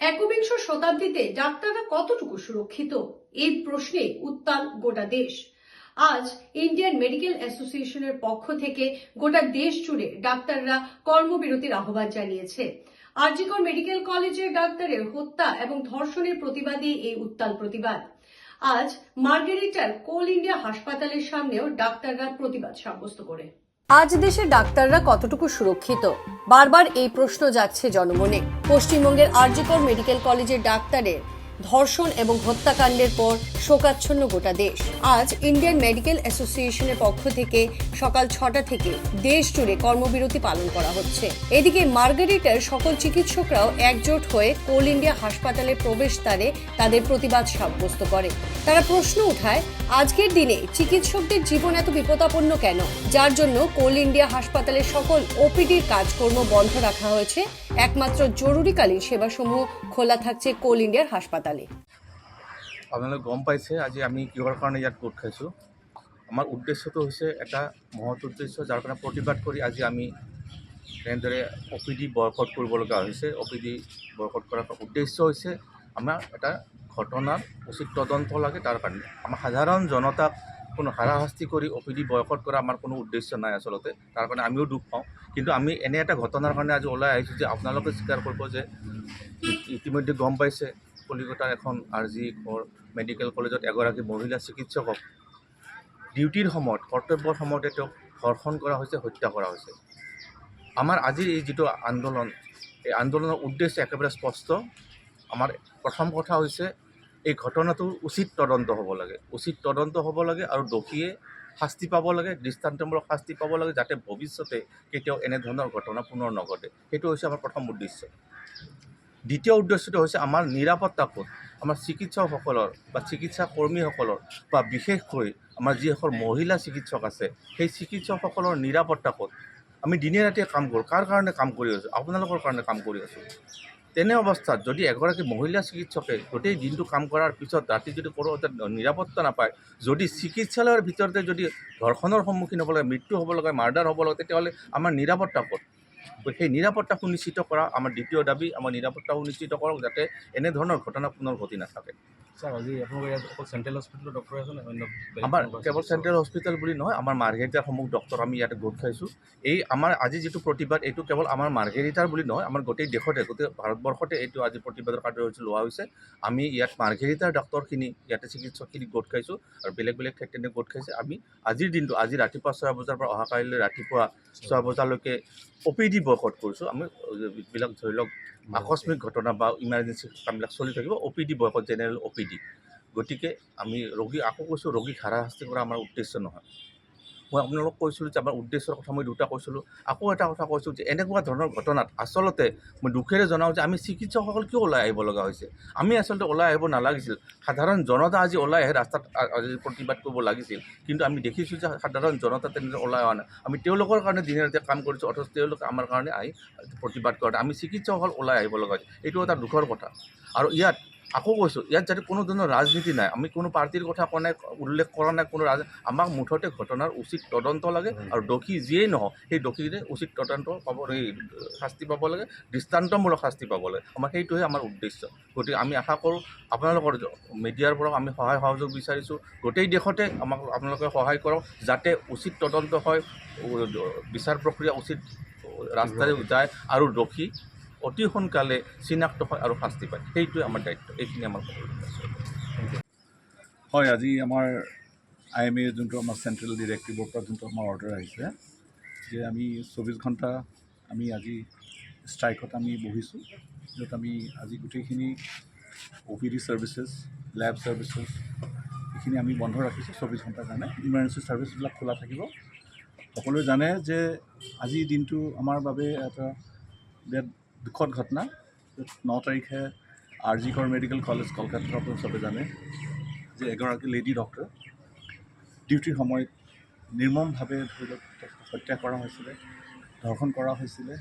একবিংশ শতাব্দীতে ডাক্তাররা কতটুকু সুরক্ষিত? এই প্রশ্নে উত্তাল গোটা দেশ। আজ ইন্ডিয়ান মেডিকেল অ্যাসোসিয়েশনের পক্ষ থেকে গোটা দেশ জুড়ে ডাক্তাররা কর্মবিরতির আহ্বান জানিয়েছে। আরজিকর মেডিকেল কলেজের ডাক্তারের হত্যা এবং ধর্ষণের প্রতিবাদে এই উত্তাল প্রতিবাদ। আজ মার্গেরিটার কোল ইন্ডিয়া হাসপাতালের সামনেও ডাক্তাররা প্রতিবাদ সাব্যস্ত করে। আজ দেশে ডাক্তাররা কতটুকু সুরক্ষিত? বারবার এই প্রশ্ন যাচ্ছে জনমনে। পশ্চিমবঙ্গের আর্যকর মেডিকেল কলেজের ডাক্তারের ধর্ষণ এবং হত্যাকাণ্ডের পর শোকাচ্ছন্ন গোটা দেশ। আজ ইন্ডিয়ান মেডিকেল অ্যাসোসিয়েশনের পক্ষ থেকে সকাল ছটা থেকে দেশ জুড়ে কর্মবিরতি পালন করা হচ্ছে। এদিকে মার্গারিটার সকল চিকিৎসকরাও একজোট হয়ে কোল ইন্ডিয়া হাসপাতালের প্রবেশদ্বারে তাদের প্রতিবাদ সাব্যস্ত করে। তারা প্রশ্ন উঠায়, আজকের দিনে চিকিৎসকদের জীবন এত বিপদাপন্ন কেন? যার জন্য কোল ইন্ডিয়া হাসপাতালের সকল ওপিডির কাজকর্ম বন্ধ রাখা হয়েছে। একমাত্র জরুরিকালীন সেবাসমূহ খোলা থাকছে কোল ইন্ডিয়ার হাসপাতালে। আপোনালোকে গম পাইছে, আজি আমি কিহৰ কাৰণে ইয়াত গোট খাইছোঁ। আমাৰ উদ্দেশ্যটো হৈছে এটা মহৎ উদ্দেশ্য, যাৰ কাৰণে প্ৰতিবাদ কৰি আজি আমি তেনেদৰে অ' পি ডি বয়কট কৰিব লগা হৈছে। অ' পি ডি বয়কট কৰাৰ উদ্দেশ্য হৈছে আমাৰ এটা ঘটনাৰ উচিত তদন্ত লাগে, তাৰ কাৰণে। আমাৰ সাধাৰণ জনতাক কোনো হাৰাশাস্তি কৰি অ' পি ডি বয়কট কৰা আমাৰ কোনো উদ্দেশ্য নাই আচলতে। তাৰ কাৰণে আমিও দুখ পাওঁ। কিন্তু আমি এনে এটা ঘটনাৰ কাৰণে আজি ওলাই আহিছোঁ যে আপোনালোকে স্বীকাৰ কৰিব যে ইতিমধ্যে গম পাইছে কলিকতাৰ এখন আৰ জি কৰ মেডিকেল কলেজত এগৰাকী মহিলা চিকিৎসকক ডিউটিৰ সময়ত, কৰ্তব্যৰ সময়তে তেওঁক ধৰ্ষণ কৰা হৈছে, হত্যা কৰা হৈছে। আমাৰ আজিৰ এই যিটো আন্দোলন, এই আন্দোলনৰ উদ্দেশ্য একেবাৰে স্পষ্ট। আমাৰ প্ৰথম কথা হৈছে এই ঘটনাটোৰ উচিত তদন্ত হ'ব লাগে। উচিত তদন্ত হ'ব লাগে আৰু দোষীয়ে শাস্তি পাব লাগে, দৃষ্টান্তমূলক শাস্তি পাব লাগে যাতে ভৱিষ্যতে কেতিয়াও এনেধৰণৰ ঘটনা পুনৰ নঘটে। সেইটো হৈছে আমাৰ প্ৰথম উদ্দেশ্য। দ্বিতীয় উদ্দেশ্যটো হৈছে আমাৰ নিৰাপত্তা ক'ত? আমাৰ চিকিৎসকসকলৰ বা চিকিৎসা কৰ্মীসকলৰ বা বিশেষকৈ আমাৰ যিসকল মহিলা চিকিৎসক আছে, সেই চিকিৎসকসকলৰ নিৰাপত্তা ক'ত? আমি দিনে ৰাতিয়ে কাম কৰোঁ। কাৰ কাৰণে কাম কৰি আছোঁ? আপোনালোকৰ কাৰণে কাম কৰি আছোঁ। তেনে অৱস্থাত যদি এগৰাকী মহিলা চিকিৎসকে গোটেই দিনটো কাম কৰাৰ পিছত ৰাতি যদি কোনো নিৰাপত্তা নাপায়, যদি চিকিৎসালয়ৰ ভিতৰতে যদি ধৰ্ষণৰ সন্মুখীন হ'ব লাগে, মৃত্যু হ'ব লাগে, মাৰ্ডাৰ হ'ব লাগে, তেতিয়াহ'লে আমাৰ নিৰাপত্তা ক'ত? সেই নিৰাপত্তা সুনিশ্চিত কৰা আমাৰ দ্বিতীয় দাবি আমাৰ নিৰাপত্তা সুনিশ্চিত কৰক যাতে এনেধৰণৰ ঘটনা পুনৰ ঘটি নাথাকে আমাৰ কেৱল চেণ্ট্ৰেল হস্পিটেল বুলি নহয় আমাৰ মাৰ্ঘেৰিটাৰ সমূহ ডক্টৰ আমি ইয়াতে গোট খাইছোঁ। এই আমাৰ আজি যিটো প্ৰতিবাদ এইটো কেৱল আমাৰ মাৰ্ঘেৰিটাৰ বুলি নহয় আমাৰ গোটেই দেশতে গোটেই ভাৰতবৰ্ষতে এইটো আজি প্ৰতিবাদৰ কাৰ্যসূচী লোৱা হৈছে। আমি ইয়াত মাৰ্ঘেৰিটাৰ ডক্টৰখিনি ইয়াতে চিকিৎসকখিনি গোট খাইছোঁ আৰু বেলেগ বেলেগ ঠাইত তেনে গোট খাইছে। আমি আজিৰ দিনটো আজি ৰাতিপুৱা ছয় বজাৰ পৰা অহা কাইলৈ ৰাতিপুৱা ছয় বজালৈকে অ' পি ডি বয়কট কৰিছোঁ। আমি, যিবিলাক ধৰি লওক আকস্মিক ঘটনা বা ইমাৰ্জেঞ্চি কামবিলাক চলি থাকিব অ' পি ডি বয়সত জেনেৰেল অ' পি ডি গতিকে আমি ৰোগী, আকৌ কৈছোঁ, ৰোগীক হাৰাশাস্তি কৰা আমাৰ উদ্দেশ্য নহয়। মই আপোনালোকক কৈছিলোঁ যে, আমাৰ উদ্দেশ্যৰ কথা মই দুটা কৈছিলোঁ। আকৌ এটা কথা কৈছোঁ যে, এনেকুৱা ধৰণৰ ঘটনাত আচলতে মই দুখেৰে জনাওঁ যে, আমি চিকিৎসকসকল কিয় ওলাই আহিব লগা হৈছে? আমি আচলতে ওলাই আহিব নালাগিছিল। সাধাৰণ জনতা আজি ওলাই আহে, ৰাস্তাত আজি প্ৰতিবাদ কৰিব লাগিছিল। কিন্তু আমি দেখিছোঁ যে, সাধাৰণ জনতা তেনেদৰে ওলাই অহা নাই। আমি তেওঁলোকৰ কাৰণে দিনে ৰাতিয়ে কাম কৰিছোঁ, অথচ তেওঁলোকে আমাৰ কাৰণে আহি প্ৰতিবাদ কৰে আমি চিকিৎসকসকল ওলাই আহিব লগা হৈছে। এইটো এটা দুখৰ কথা। আৰু ইয়াত আকৌ কৈছোঁ ইয়াত যাতে কোনো ধৰণৰ ৰাজনীতি নাই আমি কোনো পাৰ্টীৰ কথা কোৱা নাই উল্লেখ কৰা নাই কোনো ৰাজ আমাক মুঠতে ঘটনাৰ উচিত তদন্ত লাগে আৰু দোষী যিয়েই নহওক সেই দোষীৰে উচিত তদন্ত পাব এই শাস্তি পাব লাগে দৃষ্টান্তমূলক শাস্তি পাব লাগে। আমাৰ সেইটোহে আমাৰ উদ্দেশ্য। গতিকে আমি আশা কৰোঁ আপোনালোকৰ মিডিয়াৰ পৰা আমি সহায় সহযোগ বিচাৰিছোঁ। গোটেই দেশতে আমাক আপোনালোকে সহায় কৰক যাতে উচিত তদন্ত হয় বিচাৰ প্ৰক্ৰিয়া উচিত ৰাস্তাৰে যায় আৰু দোষী অতি সোনকালে চিনাক্ত হয় আৰু শাস্তি পায়। সেইটোৱে আমাৰ দায়িত্ব। এইখিনি আমাৰ হয়, আজি আমাৰ আই এম এ যোনটো আমাৰ চেণ্ট্ৰেল ডিৰেক্টিভৰ পৰা যোনটো আমাৰ অৰ্ডাৰ আহিছে, যে আমি চৌবিছ ঘণ্টা আমি আজি ষ্ট্ৰাইকত আমি বহিছোঁ। য'ত আমি আজি গোটেইখিনি O' P D services lab services এইখিনি আমি বন্ধ ৰাখিছোঁ চৌবিছ ঘণ্টাৰ কাৰণে। ইমাৰ্জেঞ্চি ছাৰ্ভিচবিলাক খোলা থাকিব। সকলোৱে জানে যে আজিৰ দিনটো আমাৰ বাবে এটা বিৰাট দুখদ ঘটনা। ন তাৰিখে আৰ জি কৰ মেডিকেল কলেজ কলকাতাৰ আপোনালোক চবে জানে যে এগৰাকী লেডি ডক্টৰ ডিউটিৰ সময়ত নিৰ্মমভাৱে ধৰি লওক হত্যা কৰা হৈছিলে ধৰ্ষণ কৰা হৈছিলে।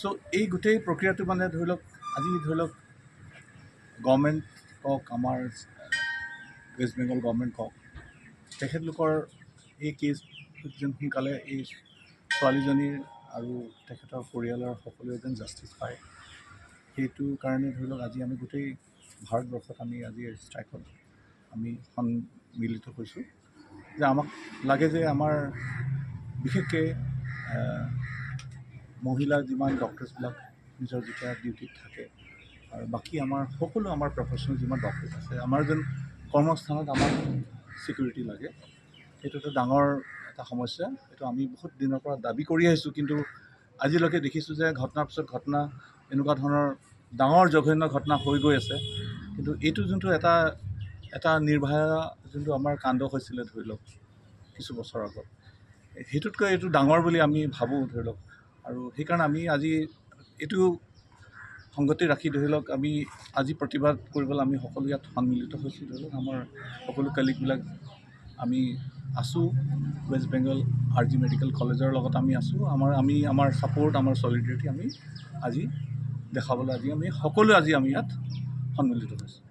চ' এই গোটেই প্ৰক্ৰিয়াটো মানে ধৰি লওক আজি ধৰি লওক গভৰ্ণমেণ্ট কওক আমাৰ ৱেষ্ট বেংগল গভৰ্ণমেণ্ট কওক তেখেতলোকৰ এই কেছ যেন সোনকালে এই ছোৱালীজনীৰ আৰু তেখেতৰ পৰিয়ালৰ সকলোৱে যেন জাষ্টিছ পায়। সেইটো কাৰণে ধৰি লওক আজি আমি গোটেই ভাৰতবৰ্ষত আমি আজি ষ্ট্ৰাইকত আমি সন্মিলিত হৈছোঁ। যে আমাক লাগে যে আমাৰ বিশেষকৈ মহিলা যিমান ডক্টৰ্ছবিলাক নিজৰ যেতিয়া ডিউটিত থাকে আৰু বাকী আমাৰ সকলো আমাৰ প্ৰফেচনেল যিমান ডক্টৰ্ছ আছে আমাৰ যেন কৰ্মস্থানত আমাক ছিকিউৰিটি লাগে সেইটো এটা ডাঙৰ এটা সমস্যা এইটো আমি বহুত দিনৰ পৰা দাবী কৰি আহিছোঁ। কিন্তু আজিলৈকে দেখিছোঁ যে ঘটনাৰ পিছত ঘটনা এনেকুৱা ধৰণৰ ডাঙৰ জঘন্য ঘটনা হৈ গৈ আছে। কিন্তু এইটো যোনটো এটা এটা নিৰ্ভয়া যোনটো আমাৰ কাণ্ড হৈছিলে ধৰি লওক কিছু বছৰ আগত সেইটোতকৈ এইটো ডাঙৰ বুলি আমি ভাবোঁ ধৰি লওক। আৰু সেইকাৰণে আমি আজি এইটো সংগতি ৰাখি ধৰি লওক আমি আজি প্ৰতিবাদ কৰিবলৈ আমি সকলো ইয়াত সন্মিলিত হৈছোঁ। ধৰি লওক আমাৰ সকলো কালিগবিলাক আমি আছোঁ West Bengal R G medical কলেজৰ লগত আমি আছোঁ। আমাৰ আমি আমাৰ ছাপৰ্ট আমাৰ চলিডাৰিটি আমি আজি দেখাবলৈ আজি আমি সকলোৱে আজি আমি ইয়াত সন্মিলিত হৈছোঁ।